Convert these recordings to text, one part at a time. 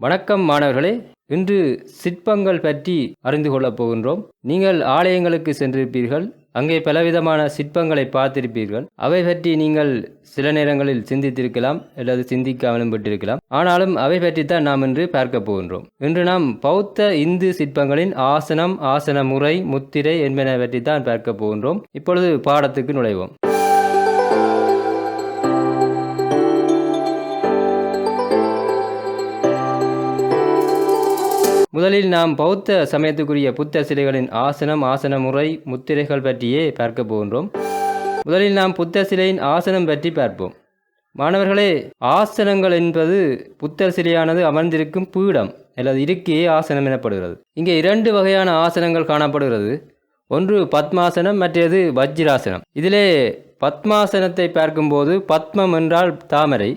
வணக்கம் மாணவர்களே. இன்று சிற்பங்கள் பற்றி அறிந்து கொள்ளப் போகின்றோம். நீங்கள் ஆலயங்களுக்கு சென்றிருப்பீர்கள். அங்கே பலவிதமான சிற்பங்களை பார்த்திருப்பீர்கள். அவை பற்றி நீங்கள் சில நேரங்களில் சிந்தித்திருக்கலாம் அல்லது சிந்திக்காமலும் பெற்றிருக்கலாம் ஆனாலும் அவை பற்றித்தான் நாம் இன்று பார்க்க போகின்றோம். இன்று நாம் பௌத்த இந்து சிற்பங்களின் ஆசனம் ஆசன முறை முத்திரை என்பன பற்றித்தான் பார்க்க போகின்றோம். இப்பொழுது பாடத்துக்கு நுழைவோம். முதலில் நாம் பௌத்த சமயத்துக்குரிய புத்த சிலைகளின் ஆசனம் ஆசன முறை முத்திரைகள் பற்றியே பார்க்க போகின்றோம். முதலில் நாம் புத்த சிலையின் ஆசனம் பற்றி பார்ப்போம். மாணவர்களே ஆசனங்கள் என்பது புத்த சிலையானது அமர்ந்திருக்கும் பீடம் அல்லது இருக்கையே ஆசனம் எனப்படுகிறது. இங்கே இரண்டு வகையான ஆசனங்கள் காணப்படுகிறது. ஒன்று பத்மாசனம் மற்றது வஜ்ராசனம். இதிலே பத்மாசனத்தை பார்க்கும்போது பத்மம் என்றால் தாமரை.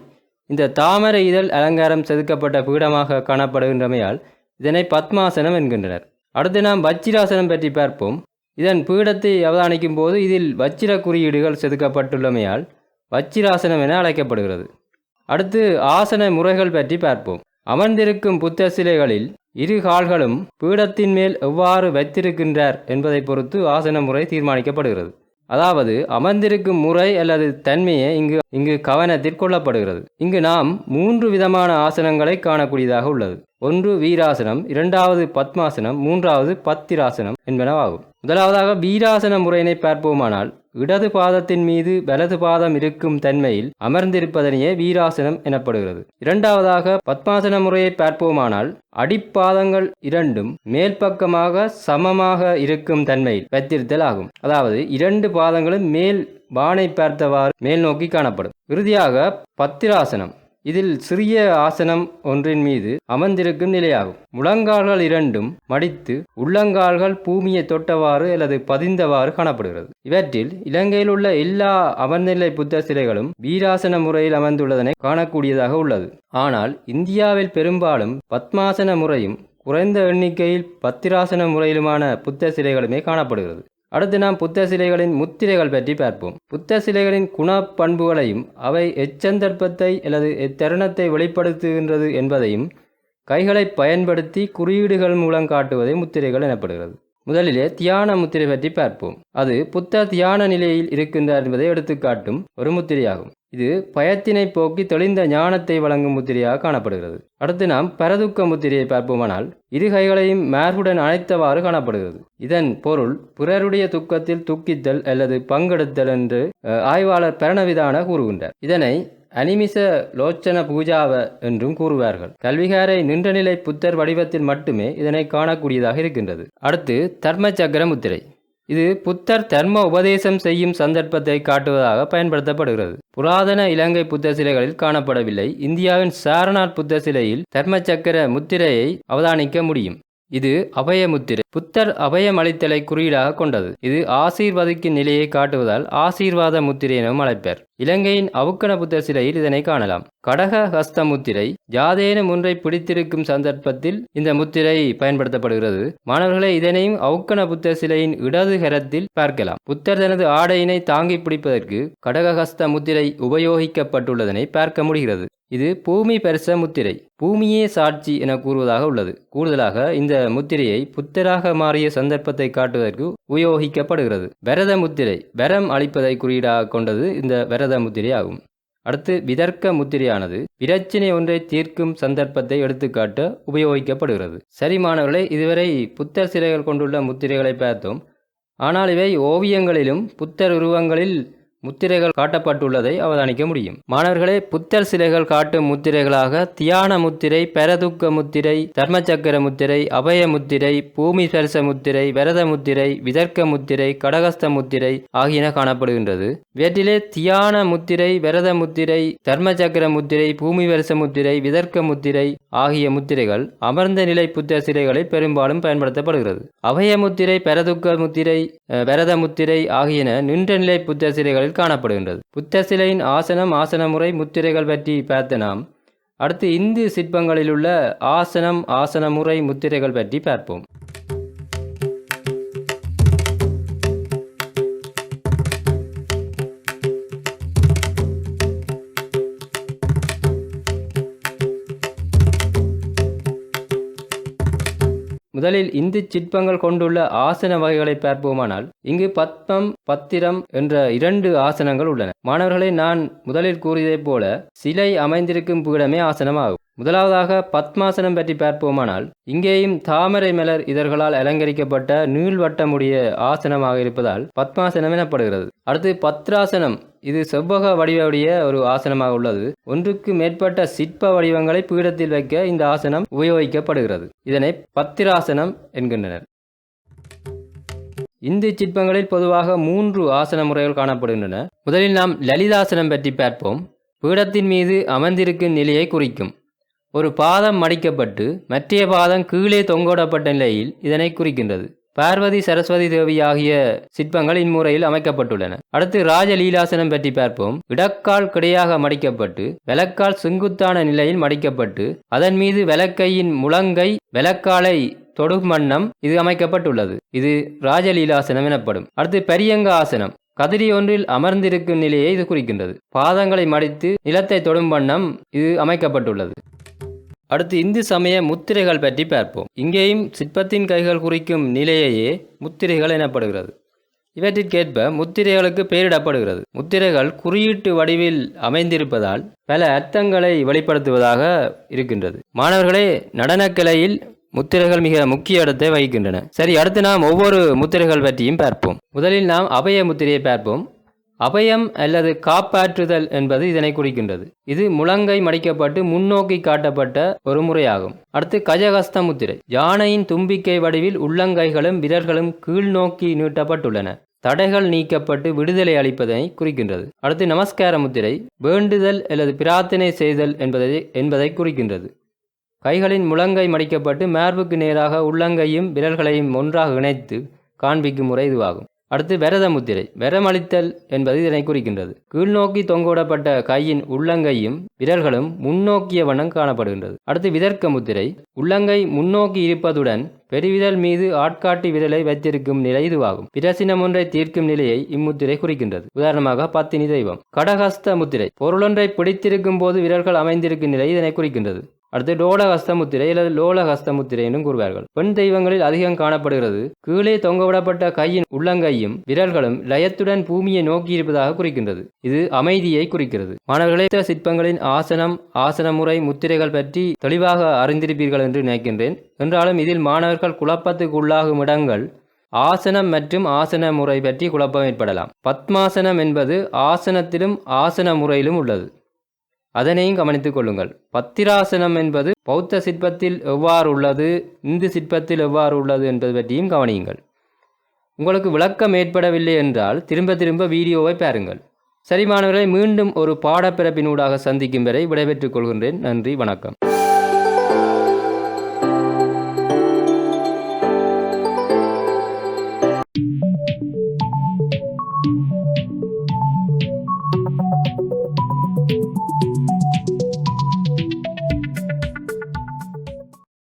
இந்த தாமரை இதழ் அலங்காரம் செதுக்கப்பட்ட பீடமாக காணப்படுகின்றமையால் இதனை பத்மாசனம் என்கின்றனர். அடுத்து நாம் வச்சிராசனம் பற்றி பார்ப்போம். இதன் பீடத்தை அவதானிக்கும் போது இதில் வச்சிர குறியீடுகள் செதுக்கப்பட்டுள்ளமையால் வச்சிராசனம் என அழைக்கப்படுகிறது. அடுத்து ஆசன முறைகள் பற்றி பார்ப்போம். அமர்ந்திருக்கும் புத்த சிலைகளில் இரு கால்களும் பீடத்தின் மேல் எவ்வாறு வைத்திருக்கின்றார் என்பதை பொறுத்து ஆசன முறை தீர்மானிக்கப்படுகிறது. அதாவது அமர்ந்திருக்கும் முறை அல்லது தன்மையே இங்கு இங்கு கவனத்தில் கொள்ளப்படுகிறது. இங்கு நாம் மூன்று விதமான ஆசனங்களை காணக்கூடியதாக உள்ளது. ஒன்று வீராசனம் இரண்டாவது பத்மாசனம் மூன்றாவது பத்திராசனம் என்பனவாகும். முதலாவதாக வீராசன முறையினை பார்ப்போமானால் இடது பாதத்தின் மீது வலது பாதம் இருக்கும் தன்மையில் அமர்ந்திருப்பதனையே வீராசனம் எனப்படுகிறது. இரண்டாவதாக பத்மாசன முறையை பார்ப்போமானால் அடிப்பாதங்கள் இரண்டும் மேல் பக்கமாக சமமாக இருக்கும் தன்மையில் வைத்திருத்தல் ஆகும். அதாவது இரண்டு பாதங்களும் மேல் வானை பார்த்தவாறு மேல் நோக்கி காணப்படும். இறுதியாக பத்திராசனம். இதில் சிறிய ஆசனம் ஒன்றின் மீது அமர்ந்திருக்கும் நிலையாகும். முழங்கால்கள் இரண்டும் மடித்து உள்ளங்கால்கள் பூமியை தொட்டவாறு அல்லது பதிந்தவாறு காணப்படுகிறது. இவற்றில் இலங்கையில் உள்ள எல்லா அமர்நிலை புத்த சிலைகளும் வீராசன முறையில் அமர்ந்துள்ளதனை காணக்கூடியதாக உள்ளது. ஆனால் இந்தியாவில் பெரும்பாலும் பத்மாசன முறையும் குறைந்த எண்ணிக்கையில் பத்திராசன முறையிலுமான புத்த சிலைகளுமே காணப்படுகிறது. அடுத்து நாம் புத்த சிலைகளின் முத்திரைகள் பற்றி பார்ப்போம். புத்த சிலைகளின் குணப்பண்புகளையும் அவை எச்சந்தர்ப்பத்தை அல்லது எத்தருணத்தை வெளிப்படுத்துகின்றது என்பதையும் கைகளை பயன்படுத்தி குறியீடுகள் மூலம் காட்டுவதை முத்திரைகள் எனப்படுகிறது. முதலிலே தியான முத்திரை பற்றி பார்ப்போம். அது புத்த தியான நிலையில் இருக்கின்றார் என்பதை எடுத்துக்காட்டும் ஒரு முத்திரையாகும். இது பயத்தினை போக்கி தெளிந்த ஞானத்தை வழங்கும் முத்திரையாக காணப்படுகிறது. அடுத்து நாம் பரதுக்க முத்திரையை பார்ப்போமானால் இரு கைகளையும் மார்புடன் அணைத்தவாறு காணப்படுகிறது. இதன் பொருள் பிறருடைய துக்கத்தில் துக்கித்தல் அல்லது பங்கெடுத்தல் என்று ஆய்வாளர் பரணவிதான கூறுகின்றார். இதனை அனிமிச லோச்சன பூஜாவ என்றும் கூறுவார்கள். கல்விகாரை நின்றநிலை புத்தர் வடிவத்தில் மட்டுமே இதனை காணக்கூடியதாக இருக்கின்றது. அடுத்து தர்ம சக்கர முத்திரை. இது புத்தர் தர்ம உபதேசம் செய்யும் சந்தர்ப்பத்தை காட்டுவதாக பயன்படுத்தப்படுகிறது. புராதன இலங்கை புத்த சிலைகளில் காணப்படவில்லை. இந்தியாவின் சாரநாத் புத்த சிலையில் தர்ம சக்கர முத்திரையை அவதானிக்க முடியும். இது அபய முத்திரை. புத்தர் அபயம் அளித்தலை குறியீடாக கொண்டது. இது ஆசீர்வதிக்கும் நிலையை காட்டுவதால் ஆசீர்வாத முத்திரை எனவும் அழைப்பர். இலங்கையின் அவுக்கண புத்த சிலையில் இதனை காணலாம். கடக ஹஸ்த முத்திரை யாதேனும் ஒன்றை பிடித்திருக்கும் சந்தர்ப்பத்தில் இந்த முத்திரை பயன்படுத்தப்படுகிறது. மாணவர்களே இதனையும் அவுக்கண புத்த சிலையின் இடது கரத்தில் பார்க்கலாம். புத்தர் தனது ஆடையினை தாங்கி பிடிப்பதற்கு கடகஹஸ்த முத்திரை உபயோகிக்கப்பட்டுள்ளதனை பார்க்க முடிகிறது. இது பூமி பரிச முத்திரை பூமியே சாட்சி என கூறுவதாக உள்ளது. கூடுதலாக இந்த முத்திரையை புத்தராக மாறிய சந்தர்ப்பத்தை காட்டுவதற்கு உபயோகிக்கப்படுகிறது. வரத முத்திரை வரம் அளிப்பதை குறியீடாக கொண்டது இந்த வரத முத்திரை ஆகும் அடுத்து விதர்க்க முத்திரையானது பிரச்சினை ஒன்றை தீர்க்கும் சந்தர்ப்பத்தை எடுத்துக்காட்ட உபயோகிக்கப்படுகிறது. சரி மாணவர்களே இதுவரை புத்தர் சிலைகள் கொண்டுள்ள முத்திரைகளை பார்த்தோம். ஆனால் இவை ஓவியங்களிலும் புத்தர் உருவங்களில் முத்திரைகள் காட்டப்பட்டுள்ளதை அவதானிக்க முடியும். மாணவர்களே புத்தர் சிலைகள் காட்டும் முத்திரைகளாக தியான முத்திரை பெரதுக்க முத்திரை தர்மச்சக்கர முத்திரை அபய முத்திரை பூமி சரச முத்திரை விரத முத்திரை விதர்க்க முத்திரை கடகஸ்த முத்திரை ஆகியன காணப்படுகின்றது. இவற்றிலே தியான முத்திரை விரத முத்திரை தர்மச்சக்கர முத்திரை பூமி வருஷ முத்திரை விதர்க்க முத்திரை ஆகிய முத்திரைகள் அமர்ந்த நிலை புத்தர் சிலைகளில் பெரும்பாலும் பயன்படுத்தப்படுகிறது. அபய முத்திரை பெரதுக்க முத்திரை விரத முத்திரை ஆகியன நின்ற நிலை புத்தர் சிலைகளில் காணப்படுகின்றது. புத்த சிலையின் ஆசனம் ஆசன முறை முத்திரைகள் பற்றி பார்த்த நாம் அடுத்து இந்து சிற்பங்களில் உள்ள ஆசனம் ஆசன முறை முத்திரைகள் பற்றி பார்ப்போம். முதலில் இந்து சிற்பங்கள் கொண்டுள்ள ஆசன வகைகளை பார்ப்போமானால் இங்கு பத்மம் பத்திரம் என்ற இரண்டு ஆசனங்கள் உள்ளன. மாணவர்களை நான் முதலில் கூறியதைப் போல சிலை அமைந்திருக்கும் பீடமே ஆசனமாகும். முதலாவதாக பத்மாசனம் பற்றி பார்ப்போமானால் இங்கேயும் தாமரை மலர் இதழ்களால் அலங்கரிக்கப்பட்ட நீள்வட்டமுடைய ஆசனமாக இருப்பதால் பத்மாசனம் எனப்படுகிறது. அடுத்து பத்ராசனம். இது செவ்வக வடிவுடைய ஒரு ஆசனமாக உள்ளது. ஒன்றுக்கு மேற்பட்ட சிற்ப வடிவங்களை பீடத்தில் வைக்க இந்த ஆசனம் உபயோகிக்கப்படுகிறது. இதனை பத்திராசனம் என்கின்றனர். இந்து சிற்பங்களில் பொதுவாக மூன்று ஆசன முறைகள் காணப்படுகின்றன. முதலில் நாம் லலிதாசனம் பற்றி பார்ப்போம். பீடத்தின் மீது அமர்ந்திருக்கும் நிலையை குறிக்கும். ஒரு பாதம் மடிக்கப்பட்டு மற்றைய பாதம் கீழே தொங்கோடப்பட்ட நிலையில் இதனை குறிக்கின்றது. பார்வதி சரஸ்வதி தேவி ஆகிய சிற்பங்கள் இம்முறையில் அமைக்கப்பட்டுள்ளன. அடுத்து ராஜலீலாசனம் பற்றி பார்ப்போம். இடக்கால் கிடையாக மடிக்கப்பட்டு விளக்கால் செங்குத்தான நிலையில் மடிக்கப்பட்டு அதன் மீது விளக்கையின் முழங்கை விளக்காலை தொடும் இது அமைக்கப்பட்டுள்ளது. இது ராஜலீலாசனம் எனப்படும். அடுத்து பெரியங்க ஆசனம். கதிரி ஒன்றில் அமர்ந்திருக்கும் நிலையை இது குறிக்கின்றது. பாதங்களை மடித்து நிலத்தை தொடும் வண்ணம் இது அமைக்கப்பட்டுள்ளது. அடுத்து இந்து சமய முத்திரைகள் பற்றி பார்ப்போம். இங்கேயும் சிற்பத்தின் கைகள் குறிக்கும் நிலையையே முத்திரைகள் எனப்படுகிறது. இவற்றிற்கேற்ப முத்திரைகளுக்கு பெயரிடப்படுகிறது. முத்திரைகள் குறியீட்டு வடிவில் அமைந்திருப்பதால் பல அர்த்தங்களை வெளிப்படுத்துவதாக இருக்கின்றது. மாணவர்களே நடனக்கலையில் முத்திரைகள் மிக முக்கிய இடத்தை வகிக்கின்றன. சரி அடுத்து நாம் ஒவ்வொரு முத்திரைகள் பற்றியும் பார்ப்போம். முதலில் நாம் அபய முத்திரையை பார்ப்போம். அபயம் அல்லது காப்பாற்றுதல் என்பது இதனை குறிக்கின்றது. இது முழங்கை மடிக்கப்பட்டு முன்னோக்கி காட்டப்பட்ட ஒரு முறையாகும். அடுத்து கஜகஸ்த முத்திரை. யானையின் தும்பிக்கை வடிவில் உள்ளங்கைகளும் விரல்களும் கீழ்நோக்கி நீட்டப்பட்டுள்ளன. தடைகள் நீக்கப்பட்டு விடுதலை அளிப்பதனை குறிக்கின்றது. அடுத்து நமஸ்கார முத்திரை. வேண்டுதல் அல்லது பிரார்த்தனை செய்தல் என்பதை என்பதை குறிக்கின்றது. கைகளின் முழங்கை மடிக்கப்பட்டு மார்புக்கு நேராக உள்ளங்கையும் விரல்களையும் ஒன்றாக இணைத்து காண்பிக்கும் முறை இதுவாகும். அடுத்து விரத முத்திரை. விரமளித்தல் என்பது இதனை குறிக்கின்றது. கீழ்நோக்கி தொங்கவிடப்பட்ட கையின் உள்ளங்கையும் விரல்களும் முன்னோக்கிய வண்ணம் காணப்படுகின்றது. அடுத்து விதர்க்க முத்திரை. உள்ளங்கை முன்னோக்கி இருப்பதுடன் பெருவிரல் மீது ஆட்காட்டி விரலை வைத்திருக்கும் நிலை இதுவாகும். பிரசினம் ஒன்றை தீர்க்கும் நிலையை இம்முத்திரை குறிக்கின்றது. உதாரணமாக பத்தினி தெய்வம். கடகஸ்த முத்திரை. பொருளொன்றை பிடித்திருக்கும் போது விரல்கள் அமைந்திருக்கும் நிலை இதனை குறிக்கின்றது. அடுத்து டோலஹஸ்தமுத்திரை அல்லது லோலஹஸ்த என்றும் கூறுவார்கள். பெண் தெய்வங்களில் அதிகம் காணப்படுகிறது. கீழே தொங்கவிடப்பட்ட கையின் உள்ளங்கையும் விரல்களும் லயத்துடன் பூமியை நோக்கி இருப்பதாக குறிக்கின்றது. இது அமைதியை குறிக்கிறது. மாணவர்களே சிற்பங்களின் ஆசனம் ஆசன முறை முத்திரைகள் பற்றி தெளிவாக அறிந்திருப்பீர்கள் என்று நினைக்கின்றேன். என்றாலும் இதில் மாணவர்கள் குழப்பத்துக்கு உள்ளாகும் இடங்கள் ஆசனம் மற்றும் ஆசன முறை பற்றி குழப்பம் ஏற்படலாம். பத்மாசனம் என்பது ஆசனத்திலும் ஆசன முறையிலும் உள்ளது. அதனையும் கவனித்துக் கொள்ளுங்கள். பத்திராசனம் என்பது பௌத்த சிற்பத்தில் எவ்வாறு உள்ளது இந்து சிற்பத்தில் எவ்வாறு உள்ளது என்பது பற்றியும் கவனியுங்கள். உங்களுக்கு விளக்கம் ஏற்படவில்லை என்றால் திரும்ப திரும்ப வீடியோவை பாருங்கள். சரி மாணவர்களை மீண்டும் ஒரு பாடப்பிறப்பினூடாக சந்திக்கும் வரை விடைபெற்றுக் கொள்கின்றேன். நன்றி வணக்கம்.